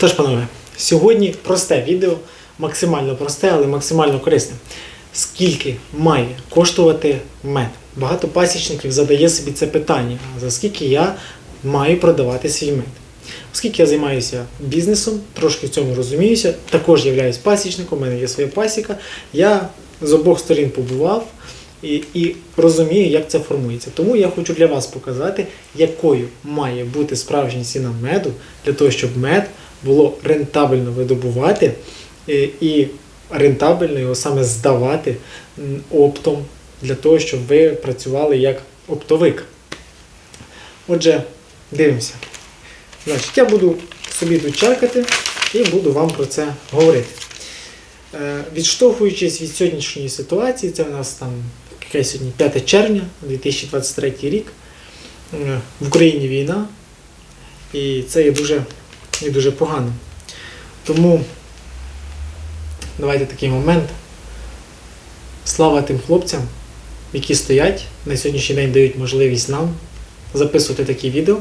Тож, панове, сьогодні просте відео, максимально просте, але максимально корисне. Скільки має коштувати мед? Багато пасічників задає собі це питання: за скільки я маю продавати свій мед? Оскільки я займаюся бізнесом, трошки в цьому розуміюся, також являюсь пасічником, у мене є своя пасіка. Я з обох сторін побував і, і розумію, як це формується. Тому я хочу для вас показати, якою має бути справжня ціна меду для того, щоб мед було рентабельно видобувати і, і рентабельно його саме здавати оптом для того, щоб ви працювали як оптовик. Отже, дивимося. Значить, я буду собі тут чекати і буду вам про це говорити. Е, Відштовхуючись від сьогоднішньої ситуації, це у нас там яке сьогодні 5 червня 2023 рік. Е, В Україні війна, і це є дуже, є дуже погано. Тому давайте такий момент. Слава тим хлопцям, які стоять на сьогоднішній день дають можливість нам записувати такі відео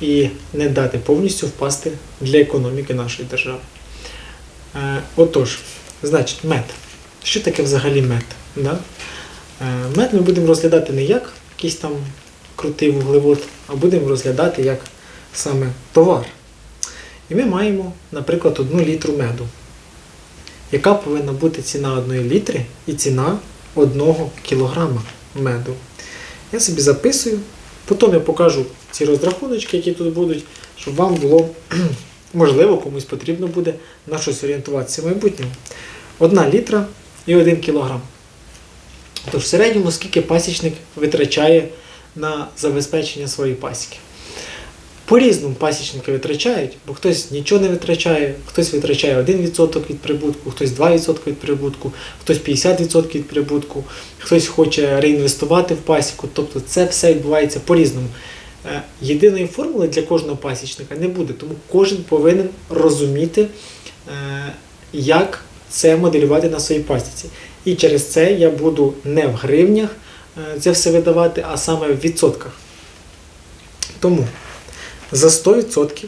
і не дати повністю впасти для економіки нашої держави. Е, отож, значить, мед. Що таке взагалі мед? Да? Е, мед ми будемо розглядати не як якийсь там крутий вуглевод, а будемо розглядати як саме товар. І ми маємо, наприклад, одну літру меду. Яка повинна бути ціна одної літри і ціна одного кілограма меду? Я собі записую, потім я покажу ці розрахуночки, які тут будуть, щоб вам було можливо, комусь потрібно буде на щось орієнтуватися в майбутньому. Одна літра і один кілограм. Тож в середньому скільки пасічник витрачає на забезпечення своєї пасіки. По-різному пасічники витрачають, бо хтось нічого не витрачає, хтось витрачає 1% від прибутку, хтось 2% від прибутку, хтось 50% від прибутку, хтось хоче реінвестувати в пасіку. Тобто це все відбувається по-різному. Е, Єдиної формули для кожного пасічника не буде, тому кожен повинен розуміти, е, як це моделювати на своїй пасіці. І через це я буду не в гривнях е, це все видавати, а саме в відсотках. Тому за 100%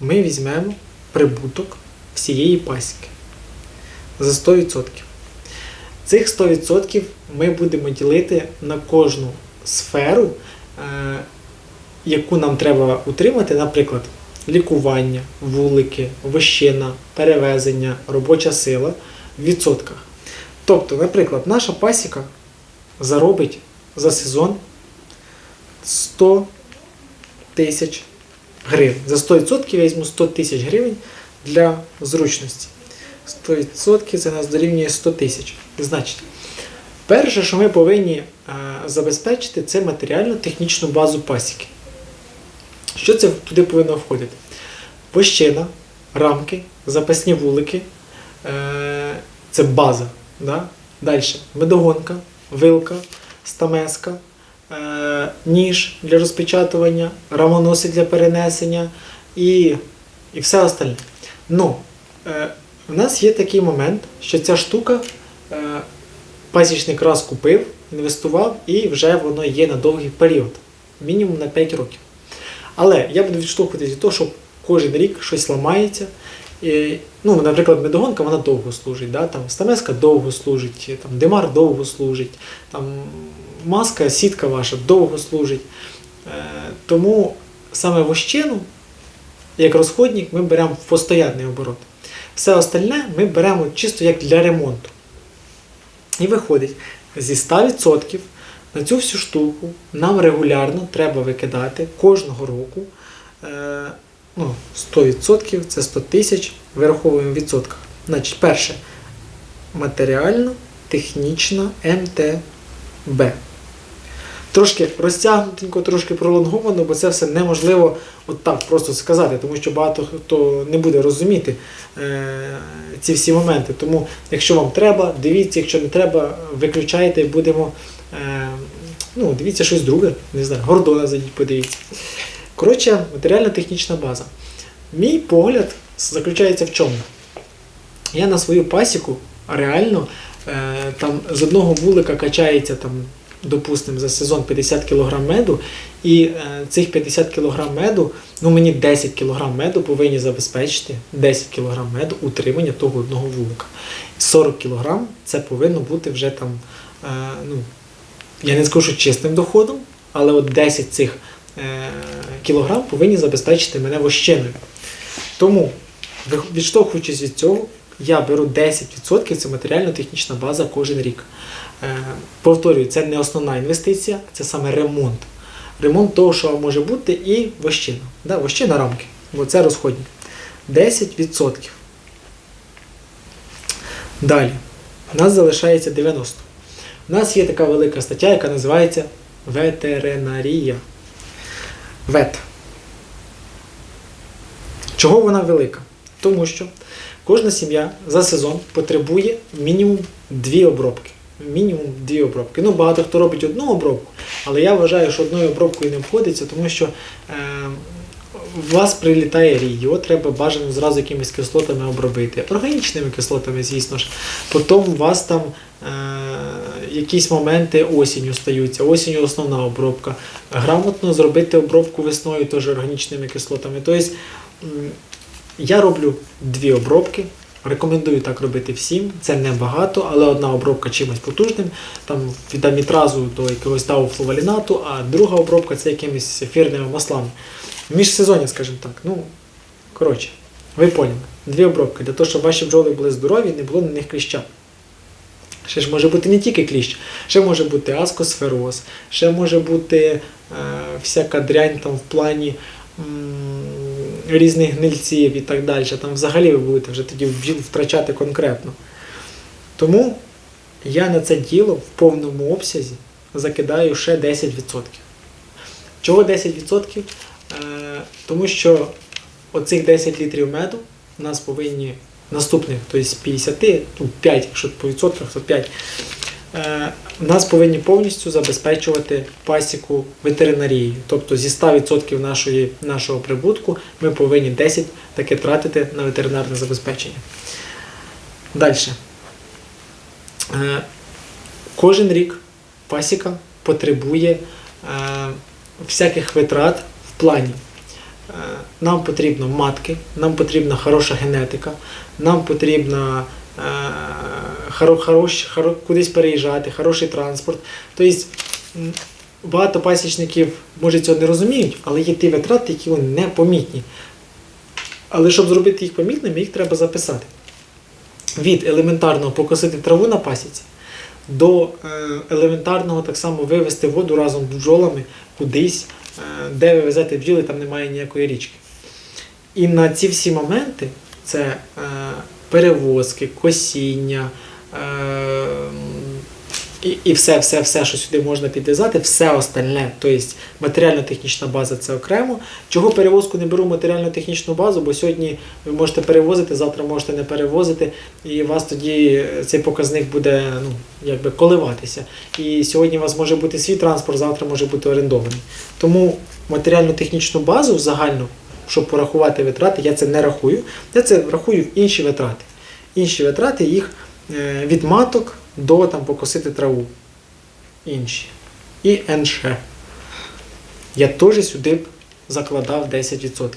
ми візьмемо прибуток всієї пасіки. За 100%. Цих 100% ми будемо ділити на кожну сферу, е, яку нам треба утримати, наприклад, лікування, вулики, вощина, перевезення, робоча сила в відсотках. Тобто, наприклад, наша пасіка заробить за сезон 100 тисяч гривень. За 100% я візьму 100 тисяч гривень для зручності. 100% це нас дорівнює 100 тисяч. Значить, перше, що ми повинні е, забезпечити, це матеріально-технічну базу пасіки. Що це туди повинно входити? Площина, рамки, запасні вулики, е, це база. Да? Далі медогонка, вилка, стамеска, ніж для розпечатування, рамоноси для перенесення і, і все остальне. Ну, е, в нас є такий момент, що ця штука е, пасічник раз купив, інвестував і вже воно є на довгий період, мінімум на 5 років. Але я буду відштовхуватися від того, що кожен рік щось ламається. І, ну, наприклад, медогонка вона довго служить, да? там стамеска довго служить, там, демар довго служить, там, маска, сітка ваша довго служить. Е, тому саме вощину, як розходник, ми беремо в постоянний оборот. Все остальне ми беремо чисто як для ремонту. І виходить, зі 100% на цю всю штуку нам регулярно треба викидати кожного року. Е, ну, 100% це 100 тисяч, вираховуємо в відсотках. Значить, перше, матеріально-технічна МТБ. Трошки розтягнутенько, трошки пролонговано, бо це все неможливо от так просто сказати, тому що багато хто не буде розуміти е, ці всі моменти. Тому, якщо вам треба, дивіться, якщо не треба, виключайте, і будемо. Е, ну, дивіться щось друге, не знаю, Гордона зайдіть, подивіться. Коротше, матеріально-технічна база. Мій погляд заключається в чому? Я на свою пасіку реально е, там з одного вулика качається там допустимо, за сезон 50 кг меду, і е, цих 50 кг меду, ну мені 10 кг меду повинні забезпечити 10 кг меду утримання того одного вулика. 40 кг це повинно бути вже там, е, ну, я не скажу, що чистим доходом, але от 10 цих е, кілограм повинні забезпечити мене вощиною. Тому, відштовхуючись від цього, я беру 10% це матеріально-технічна база кожен рік. Е, повторюю, це не основна інвестиція, це саме ремонт. Ремонт того, що може бути, і вощина. Да, вощина рамки, бо це розходник. 10%. Далі. У нас залишається 90. У нас є така велика стаття, яка називається ветеринарія. Вет. Чого вона велика? Тому що кожна сім'я за сезон потребує мінімум дві обробки. Мінімум дві обробки. Ну, багато хто робить одну обробку, але я вважаю, що одною обробкою не обходиться, тому що е, у вас прилітає рій, його треба бажано зразу якимись кислотами обробити. Органічними кислотами, звісно ж. Потім у вас там е, якісь моменти осінню стаються. Осінню основна обробка. Грамотно зробити обробку весною теж органічними кислотами. Тобто, я роблю дві обробки. Рекомендую так робити всім. Це не багато, але одна обробка чимось потужним, там від амітразу до якогось тауфлувалінату, а друга обробка це якимись ефірними маслами. Міжсезоння, скажімо так. Ну, коротше, ви поняли. Дві обробки для того, щоб ваші бджоли були здорові, не було на них кліща. Ще ж може бути не тільки кліщ, ще може бути аскосфероз, ще може бути е, всяка дрянь там в плані м, різних гнильців і так далі. Там взагалі ви будете вже тоді втрачати конкретно. Тому я на це діло в повному обсязі закидаю ще 10%. Чого 10%? Е, тому що оцих 10 літрів меду у нас повинні наступних, тобто з 50, ну 5, якщо по відсотках, то 5, е, нас повинні повністю забезпечувати пасіку ветеринарією. Тобто зі 100% нашої, нашого прибутку ми повинні 10 таки тратити на ветеринарне забезпечення. Далі. Е, кожен рік пасіка потребує е, всяких витрат в плані. Е, Нам потрібно матки, нам потрібна хороша генетика, нам потрібно хоро, хорош, хоро, кудись переїжджати, хороший транспорт. Тобто багато пасічників може цього не розуміють, але є ті витрати, які вони непомітні. Але щоб зробити їх помітними, їх треба записати. Від елементарного покосити траву на пасіці до е, елементарного так само вивезти воду разом з бджолами кудись, е, де ви везете бджіли, там немає ніякої річки. І на ці всі моменти це е, перевозки, косіння. Е, і, і все, все, все, що сюди можна підв'язати, все остальне, тобто матеріально-технічна база це окремо. Чого перевозку не беру матеріально-технічну базу, бо сьогодні ви можете перевозити, завтра можете не перевозити, і вас тоді цей показник буде ну, якби коливатися. І сьогодні у вас може бути свій транспорт, завтра може бути орендований. Тому матеріально-технічну базу загальну, щоб порахувати витрати, я це не рахую. Я це рахую в інші витрати. Інші витрати їх від маток до там, покосити траву. Інші. І НШ. Я теж сюди б закладав 10%.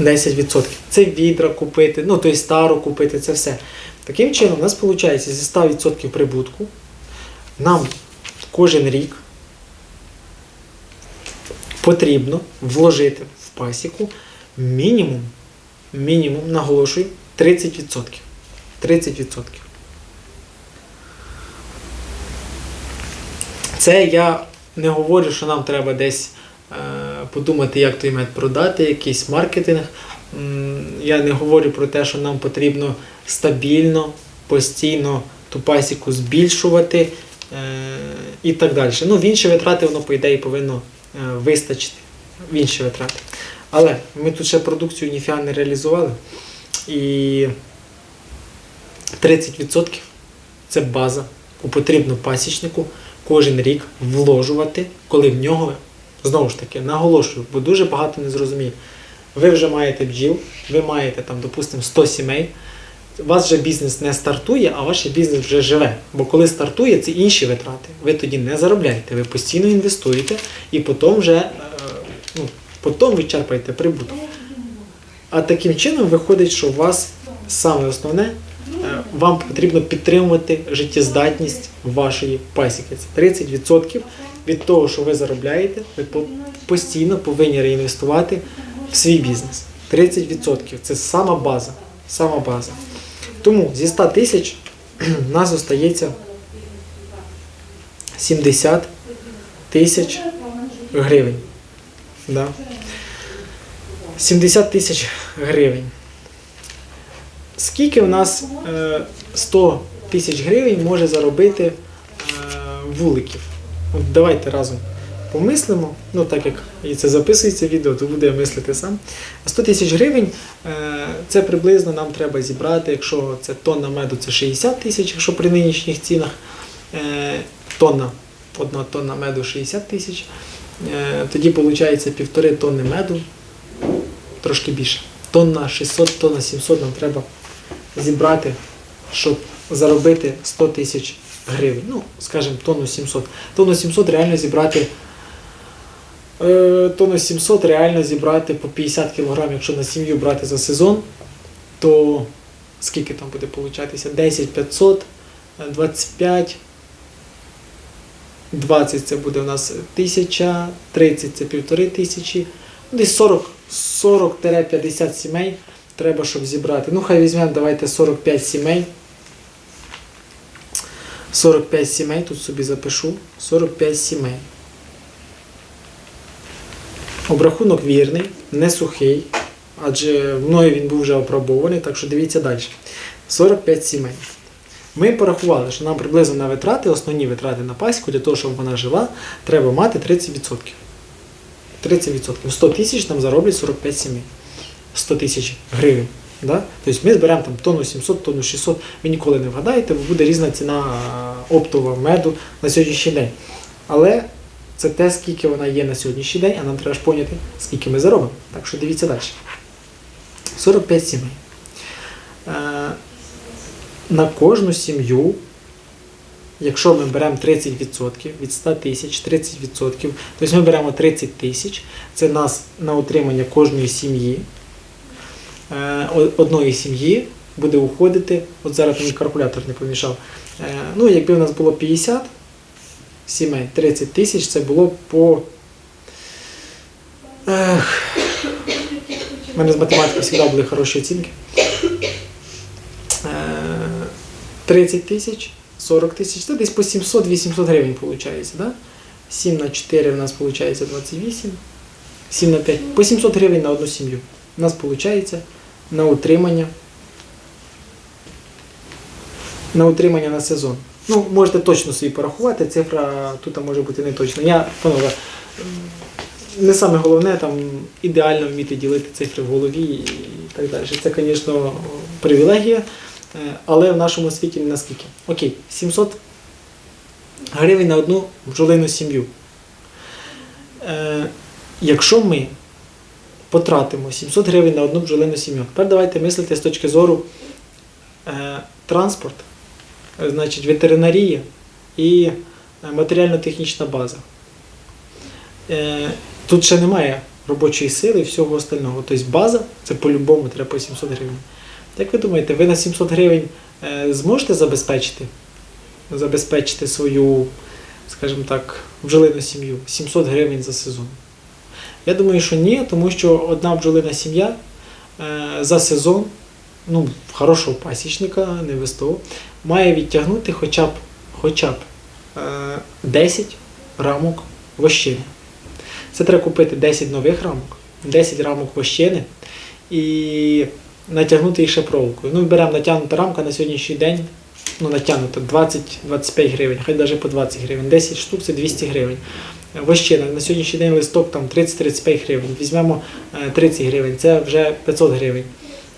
10%. Це відра купити, ну тобто стару купити, це все. Таким чином, у нас виходить зі 100% прибутку нам кожен рік потрібно вложити в пасіку мінімум, мінімум, наголошую, 30%. 30%. Це я не говорю, що нам треба десь е, подумати, як той мед продати, якийсь маркетинг. Я не говорю про те, що нам потрібно стабільно, постійно ту пасіку збільшувати е, і так далі. Ну, в інші витрати воно, по ідеї, повинно е, вистачити. В інші витрати. Але ми тут ще продукцію ніфіга не реалізували. І 30% це база, яку потрібно пасічнику кожен рік вложувати, коли в нього, знову ж таки, наголошую, бо дуже багато не зрозуміє. Ви вже маєте бджіл, ви маєте там, допустимо, 100 сімей. у вас вже бізнес не стартує, а ваш бізнес вже живе. Бо коли стартує, це інші витрати. Ви тоді не заробляєте, ви постійно інвестуєте і потім вже е, ну, потім ви черпаєте прибуток. А таким чином виходить, що у вас саме основне, е, вам потрібно підтримувати життєздатність вашої пасіки. Це 30% від того, що ви заробляєте, ви постійно повинні реінвестувати в свій бізнес. 30% це сама база. Сама база. Тому зі 100 тисяч в нас остається 70 тисяч гривень. Да. 70 тисяч гривень. Скільки в нас е, 100 тисяч гривень може заробити е, вуликів? От давайте разом помислимо. Ну, так як і це записується відео, то буду я мислити сам. 100 тисяч гривень е, це приблизно нам треба зібрати, якщо це тонна меду, це 60 тисяч, якщо при нинішніх цінах. Е, тонна, одна тонна меду 60 тисяч. Е, тоді виходить півтори тонни меду, трошки більше. Тонна 600, тонна 700 нам треба зібрати, щоб заробити 100 тисяч гривень. Ну, скажімо, тонну 700. Тонну 700 реально зібрати. Е, тонну 700 реально зібрати по 50 кг, якщо на сім'ю брати за сезон, то скільки там буде получатися? 10 500, е, 25, 20 це буде у нас 1000, 30 це півтори тисячі, десь 40, 40-50 сімей треба, щоб зібрати. Ну, хай візьмемо, давайте 45 сімей. 45 сімей, тут собі запишу. 45 сімей. Обрахунок вірний, не сухий, адже мною він був вже опробований, так що дивіться далі. 45 сімей. Ми порахували, що нам приблизно на витрати, основні витрати на пасіку, для того, щоб вона жила, треба мати 30%. 30%. 100 тисяч нам зароблять 45 сімей. 100 тисяч гривень. Да? Тобто ми зберемо там тонну 700, тонну 600, ви ніколи не вгадаєте, буде різна ціна а, оптова меду на сьогоднішній день. Але це те, скільки вона є на сьогоднішній день, а нам треба ж поняти, скільки ми заробимо. Так що дивіться далі. 45 сімей. Е, на кожну сім'ю, якщо ми беремо 30% від 100 тисяч, 30%, тобто ми беремо 30 тисяч, це нас на утримання кожної сім'ї. Е, одної сім'ї буде уходити, от зараз мені калькулятор не помішав. Е, ну, якби в нас було 50 сімей, 30 тисяч, це було по. Ех, у мене з математики завжди були хороші оцінки. Е, 30 тисяч, 40 тисяч, це десь по 700-800 гривень виходить, да? 7 на 4 у нас виходить 28, 7 на 5, по 700 гривень на одну сім'ю. У нас виходить на утримання. На утримання на сезон. Ну, можете точно собі порахувати, цифра тут може бути не точна. Я, панове, не саме головне там ідеально вміти ділити цифри в голові і так далі. Це, звісно, привілегія, але в нашому світі наскільки. Окей, 700 гривень на одну бджолину сім'ю. Е, Якщо ми потратимо 700 гривень на одну бджолину сім'ю, тепер давайте мислити з точки зору е, транспорт, е, значить ветеринарія і е, матеріально-технічна база. Е, Тут ще немає робочої сили і всього остального. Тобто база це по-любому треба 700 гривень. Як ви думаєте, ви на 700 гривень е, зможете забезпечити, забезпечити свою, скажімо так, бджолину сім'ю 700 гривень за сезон? Я думаю, що ні, тому що одна бджолина сім'я е, за сезон, ну, хорошого пасічника, не ВСТО, має відтягнути хоча б, хоча б е, 10 рамок вощини. Це треба купити 10 нових рамок, 10 рамок вощини і натягнути їх ще проволокою. Ну, беремо натягнута рамка на сьогоднішній день, ну, натягнута 20-25 гривень, хай навіть по 20 гривень. 10 штук це 200 гривень. Вощина на сьогоднішній день листок там 30-35 гривень. Візьмемо е, 30 гривень, це вже 500 гривень.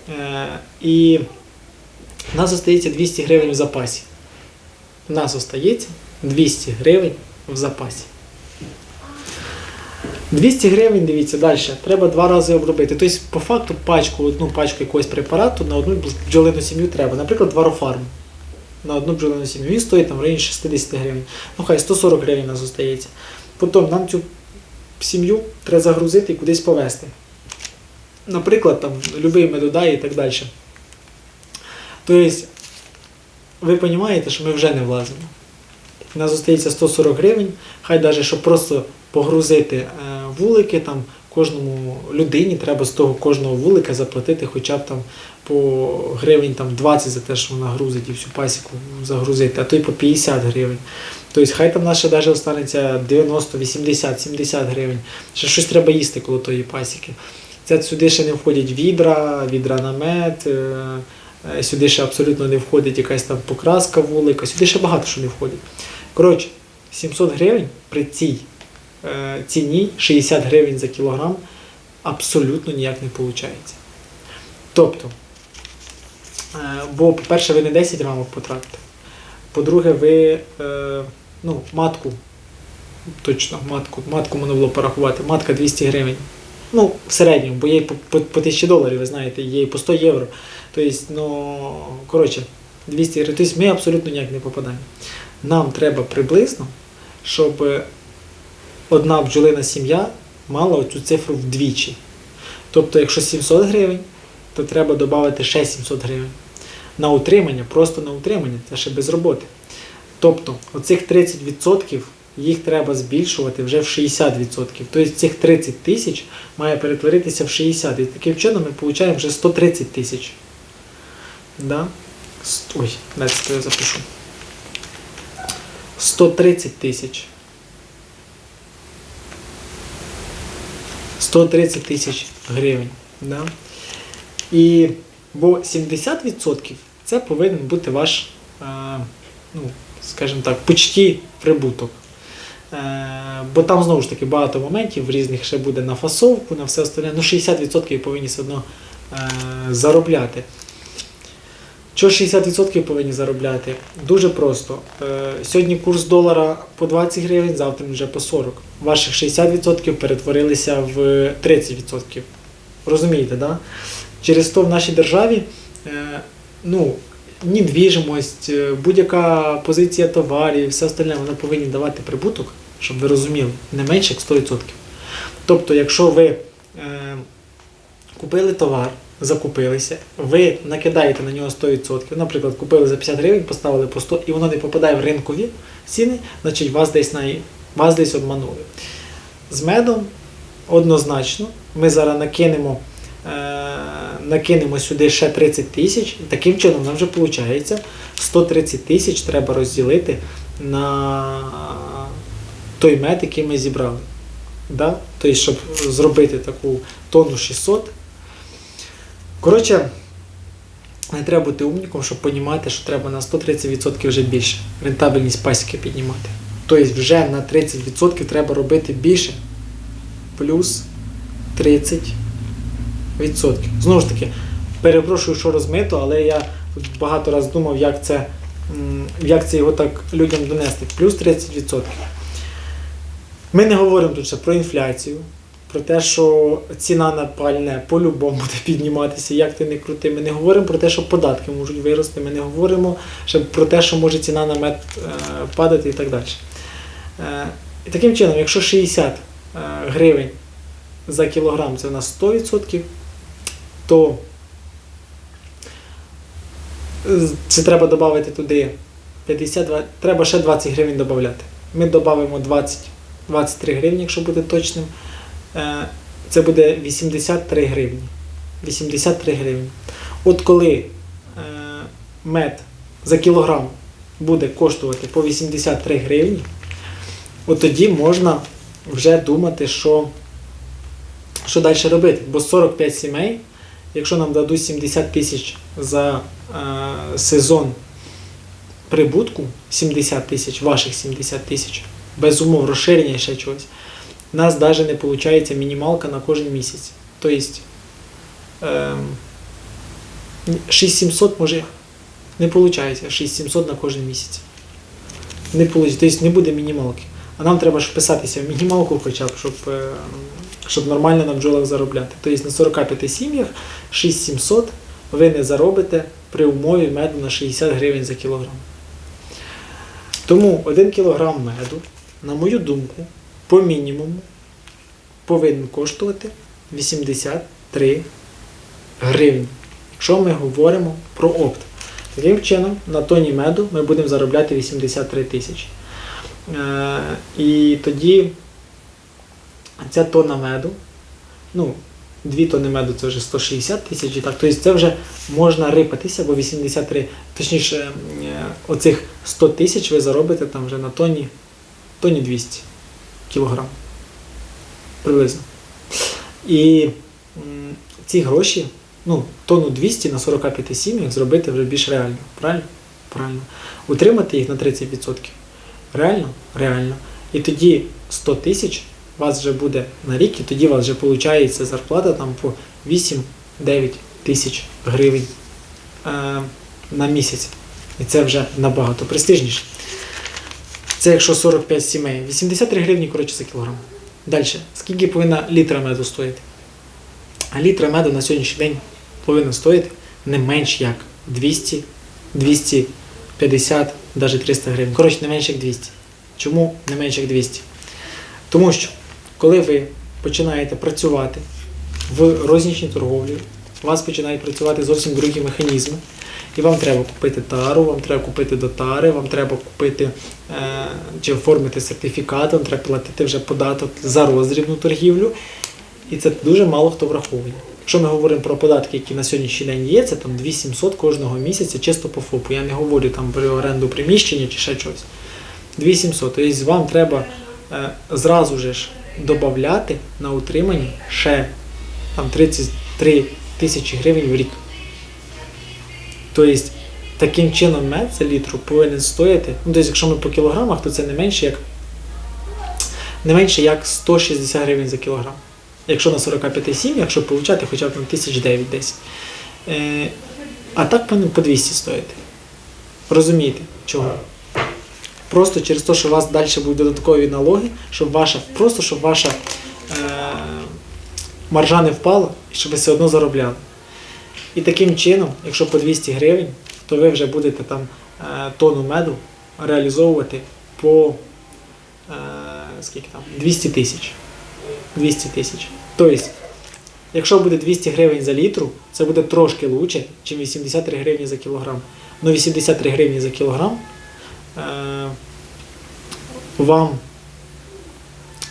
Е, І в нас остається 200 гривень в запасі. У нас остається 200 гривень в запасі. 200 гривень, дивіться, далі. Треба два рази обробити. Тобто, по факту, пачку, одну пачку якогось препарату на одну бджолину сім'ю треба. Наприклад, варофарм на одну бджолину сім'ю. Він стоїть там в районі 60 гривень. Ну хай 140 гривень нас зостається. Потім нам цю сім'ю треба загрузити і кудись повезти. Наприклад, там любий медодай і так далі. Тобто, ви розумієте, що ми вже не влазимо. У нас зостається 140 гривень, хай навіть щоб просто погрузити е, вулики, там кожному людині треба з того кожного вулика заплатити хоча б там по гривень там, 20 за те, що вона грузить і всю пасіку загрузити, а то й по 50 гривень. Тобто хай там наша навіть останеться 90, 80, 70 гривень. Ще щось треба їсти коло тої пасіки. Це сюди ще не входять відра, відра на мед, е, е, сюди ще абсолютно не входить якась там покраска вулика, сюди ще багато що не входить. Коротше, 700 гривень при цій ціні 60 гривень за кілограм абсолютно ніяк не виходить. Тобто, е, бо, по-перше, ви не 10 рамок потратите. По-друге, ви е, ну, матку, точно, матку, матку можна було порахувати, матка 200 гривень. Ну, в середньому, бо є по, по, по 1000 доларів, ви знаєте, є по 100 євро. Тобто, ну, коротше, 200 гривень. Тобто ми абсолютно ніяк не попадаємо. Нам треба приблизно, щоб одна бджолина сім'я мала цю цифру вдвічі. Тобто, якщо 700 гривень, то треба додати ще 700 гривень. На утримання, просто на утримання, це ще без роботи. Тобто, оцих 30% їх треба збільшувати вже в 60%. Тобто цих 30 тисяч має перетворитися в 60. І таким чином ми отримуємо вже 130 тисяч. Да? Ой, це я запишу. 130 тисяч. 130 тисяч гривень. Да? І, бо 70% це повинен бути ваш, е, ну, скажімо так, почті прибуток. Е, бо там знову ж таки багато моментів різних ще буде на фасовку, на все остальне. Ну, 60% повинні все одно е, заробляти. Що 60% повинні заробляти? Дуже просто. Е, Сьогодні курс долара по 20 гривень, завтра вже по 40. Ваших 60% перетворилися в 30%. Розумієте, да? Через то в нашій державі е, ну, недвіжимость, е, будь-яка позиція товарів, все остальне, вони повинні давати прибуток, щоб ви розуміли, не менше як 100%. Тобто, якщо ви купили товар, закупилися, ви накидаєте на нього 100%, наприклад, купили за 50 гривень, поставили по 100 і воно не попадає в ринкові ціни, значить вас десь, на, вас десь обманули. З медом однозначно ми зараз накинемо, е, накинемо сюди ще 30 тисяч, таким чином нам вже виходить 130 тисяч треба розділити на той мед, який ми зібрали. Да? Тобто, щоб зробити таку тонну 600. Коротше, не треба бути умником, щоб розуміти, що треба на 130% вже більше рентабельність пасіки піднімати. Тобто вже на 30% треба робити більше. Плюс 30%. Знову ж таки, перепрошую, що розмито, але я багато разів думав, як це, як це його так людям донести. Плюс 30%. Ми не говоримо тут ще про інфляцію, про те, що ціна на пальне по-любому буде підніматися, як ти не крути. Ми не говоримо про те, що податки можуть вирости, ми не говоримо ще про те, що може ціна на мед е, падати і так далі. Е, і таким чином, якщо 60 е, гривень за кілограм це у нас 100%, то це треба додати туди 52, треба ще 20 гривень додати. Ми додамо 20, 23 гривні, якщо бути точним. Е, Це буде 83 гривні. 83 гривні. От коли е, мед за кілограм буде коштувати по 83 гривні, от тоді можна вже думати, що, що далі робити. Бо 45 сімей, якщо нам дадуть 70 тисяч за е, сезон прибутку, 70 тисяч, ваших 70 тисяч, без умов розширення ще чогось, у нас навіть не виходить мінімалка на кожен місяць. Тобто ем, 6700 може не виходить, 6700 на кожен місяць. Не вийде, тобто не буде мінімалки. А нам треба ж вписатися в мінімалку хоча б, щоб, е, щоб нормально на бджолах заробляти. Тобто на 45 сім'ях 6700 ви не заробите при умові меду на 60 гривень за кілограм. Тому 1 кілограм меду, на мою думку, по мінімуму повинен коштувати 83 гривні, якщо ми говоримо про опт. Таким чином, на тоні меду ми будемо заробляти 83 тисячі. Е, і тоді ця тонна меду, ну, 2 тонни меду це вже 160 тисяч, так, тобто це вже можна рипатися, бо 83, точніше, е, оцих 100 тисяч ви заробите там вже на тонні, тонні 200 кілограм. Приблизно. І ці гроші, ну, тонну 200 на 45 сім'ях зробити вже більш реально. Правильно? Правильно. Утримати їх на 30%. Реально? Реально. І тоді 100 тисяч вас вже буде на рік, і тоді у вас вже виходить зарплата там по 8-9 тисяч гривень е, на місяць. І це вже набагато престижніше. Це якщо 45 сімей. 83 гривні, коротше, за кілограм. Далі. Скільки повинна літра меду стоїти? А літра меду на сьогоднішній день повинна стоїти не менш як 200, 250, навіть 300 гривень. Коротше, не менше як 200. Чому не менше як 200? Тому що, коли ви починаєте працювати в рознічній торговлі, у вас починають працювати зовсім другі механізми. І вам треба купити тару, вам треба купити дотари, вам треба купити е, чи оформити сертифікат, вам треба платити вже податок за роздрібну торгівлю. І це дуже мало хто враховує. Якщо ми говоримо про податки, які на сьогоднішній день є, це там 2700 кожного місяця чисто по ФОПу. Я не говорю там про оренду приміщення чи ще щось. 2700. Тобто вам треба е, зразу ж додати на утримання ще там 33 тисячі гривень в рік. Тобто, таким чином мед за літру повинен стояти. Ну, тобто, якщо ми по кілограмах, то це не менше як не менше як 160 гривень за кілограм. Якщо на 45 сім'ях, щоб получати хоча б там 1009 десь. Е, а так повинен по 200 стоїти. Розумієте, чого? Просто через те, що у вас далі будуть додаткові налоги, щоб ваша, просто щоб ваша маржа не впала і щоб ви все одно заробляли. І таким чином, якщо по 200 гривень, то ви вже будете там е, тонну меду реалізовувати по е, скільки там, 200 тисяч. 200 тисяч. Тобто, якщо буде 200 гривень за літру, це буде трошки краще, ніж 83 гривні за кілограм. Ну 83 гривні за кілограм е, вам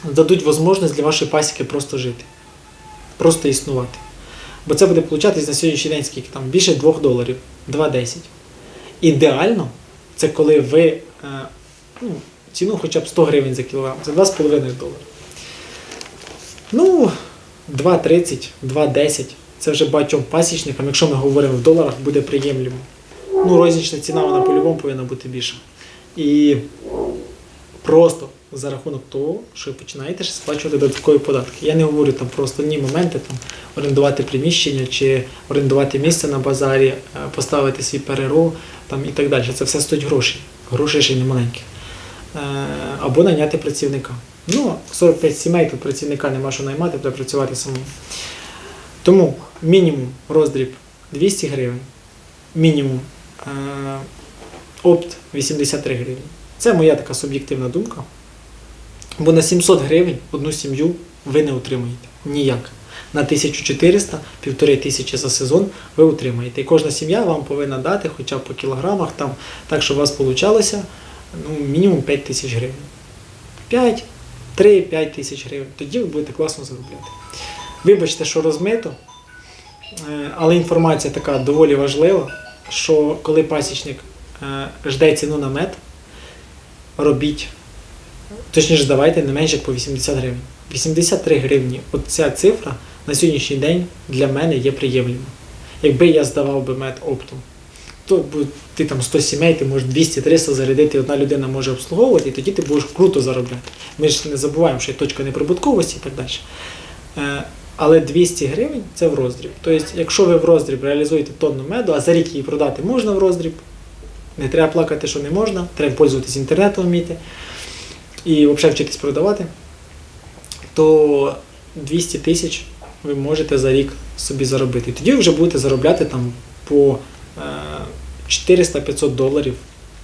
дадуть можливість для вашої пасіки просто жити, просто існувати. Бо це буде получатись на сьогоднішній день скільки там більше 2 доларів, 2,10. Ідеально, це коли ви е, ну, ціну хоча б 100 гривень за кілограм, це 2,5 долари. Ну, 2,30, 2,10. Це вже багатьом пасічникам, якщо ми говоримо в доларах, буде приємлемо. Ну, рознічна ціна вона по-любому повинна бути більша. І просто за рахунок того, що ви починаєте ще сплачувати додаткові податки. Я не говорю там про основні моменти, там орендувати приміщення чи орендувати місце на базарі, е, поставити свій ПРРО там, і так далі. Це все стоїть гроші. Гроші ще не маленькі. Е, Або наняти працівника. Ну, 45 сімей, тут працівника нема що наймати, треба працювати самому. Тому мінімум роздріб 200 гривень, мінімум е, опт 83 гривні. Це моя така суб'єктивна думка. Бо на 700 гривень одну сім'ю ви не утримуєте. Ніяк. На 1400, півтори тисячі за сезон ви утримаєте. І кожна сім'я вам повинна дати хоча б по кілограмах, там, так, щоб у вас вийшло ну, мінімум 5 тисяч гривень. 5, 3-5 тисяч гривень. Тоді ви будете класно заробляти. Вибачте, що розмито, е, але інформація така доволі важлива, що коли пасічник е, жде ціну на мед, робіть, точніше давайте не менше як по 80 гривень. 83 гривні. От ця цифра на сьогоднішній день для мене є приємлива. Якби я здавав би мед оптом, то ти там 100 сімей, ти можеш 200-300 зарядити, одна людина може обслуговувати, і тоді ти будеш круто заробляти. Ми ж не забуваємо, що є точка неприбутковості і так далі. Е, Але 200 гривень це в роздріб. Тобто, якщо ви в роздріб реалізуєте тонну меду, а за рік її продати можна в роздріб, не треба плакати, що не можна, треба пользуватись інтернетом вміти, і взагалі вчитись продавати, то 200 тисяч ви можете за рік собі заробити. Тоді ви вже будете заробляти там по е, 400-500 доларів.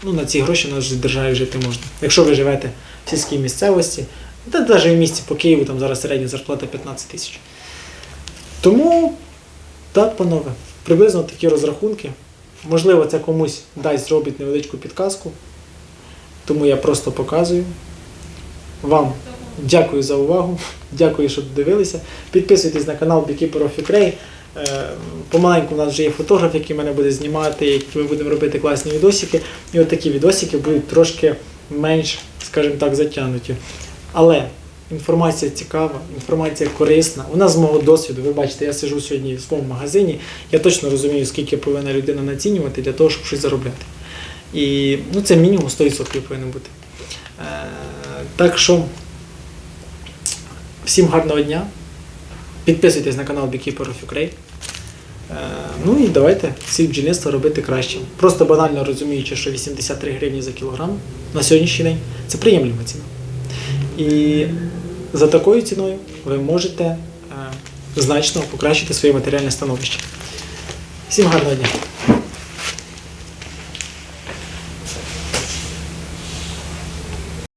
Ну, на ці гроші на державі жити можна. Якщо ви живете в сільській місцевості, та навіть в місті по Києву там зараз середня зарплата 15 тисяч. Тому, так, панове, приблизно такі розрахунки. Можливо, це комусь дасть зробить невеличку підказку. Тому я просто показую. Вам дякую за увагу. Дякую, що дивилися. Підписуйтесь на канал of Ukraine. Е, Помаленьку у нас вже є фотограф, який мене буде знімати, які ми будемо робити класні відосики. І от такі відосики будуть трошки менш, скажімо так, затягнуті. Але інформація цікава, інформація корисна. Вона з мого досвіду. Ви бачите, я сижу сьогодні в своєму магазині. Я точно розумію, скільки повинна людина націнювати для того, щоб щось заробляти. І ну, це мінімум 100% повинен бути. Так що всім гарного дня. Підписуйтесь на канал Beekeeper of Ukraine. Е, Ну і давайте всі бджільництво робити краще. Просто банально розуміючи, що 83 гривні за кілограм на сьогоднішній день це приємлива ціна. І за такою ціною ви можете е, значно покращити своє матеріальне становище. Всім гарного дня!